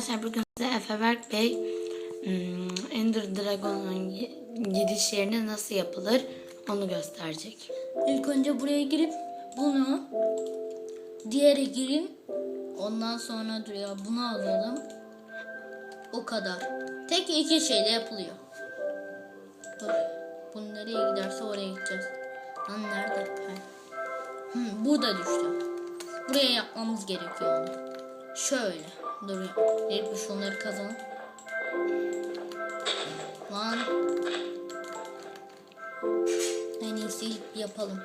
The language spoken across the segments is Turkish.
Arkadaşlar bugün size Efe Bey hmm, Ender Dragon'un gi- gidiş yerine nasıl yapılır onu gösterecek. İlk önce buraya girip bunu diğere girin. Ondan sonra duruyor. Bunu alalım. O kadar. Tek iki şeyle yapılıyor. Dur. Bu nereye giderse oraya gideceğiz. Lan nerede? Hı, bu da düştü. Buraya yapmamız gerekiyor. Şöyle. Dur. Gelip şunları kazalım. Lan en iyisi yapalım.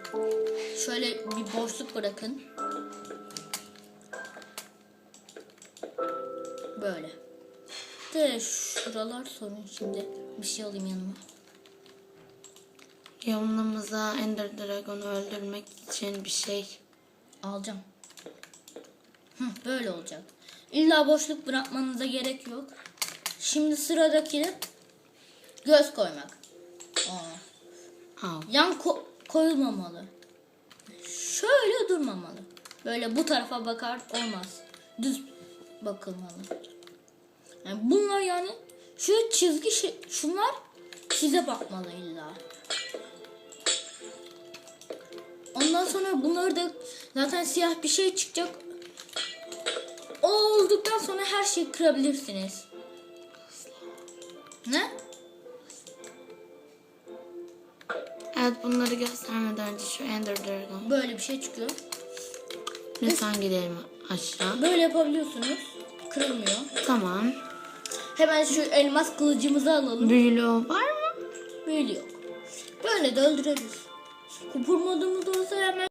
Şöyle bir boşluk bırakın. Böyle. De şuralar sorun şimdi. Bir şey alayım yanıma. Yanımıza Ender Dragon'u öldürmek için bir şey Alacağım. Hı, böyle olacak. İlla boşluk bırakmanıza gerek yok. Şimdi sıradaki göz koymak. Aa. Yan ko- koyulmamalı. Şöyle durmamalı. Böyle bu tarafa bakar olmaz. Düz bakılmalı. Yani bunlar yani şu çizgi şey, şunlar size bakmalı illa. Ondan sonra bunları da zaten siyah bir şey çıkacak. Olduktan sonra her şeyi kırabilirsiniz. Ne? Evet bunları göstermeden önce şu Ender Dragon. Böyle bir şey çıkıyor. Lütfen gidelim aşağı. Böyle yapabiliyorsunuz. Kırılmıyor. Tamam. Hemen şu elmas kılıcımızı alalım. Büyülü o var mı? Böyle yok. Böyle de öldürürüz. Kupur modumuz olsa hemen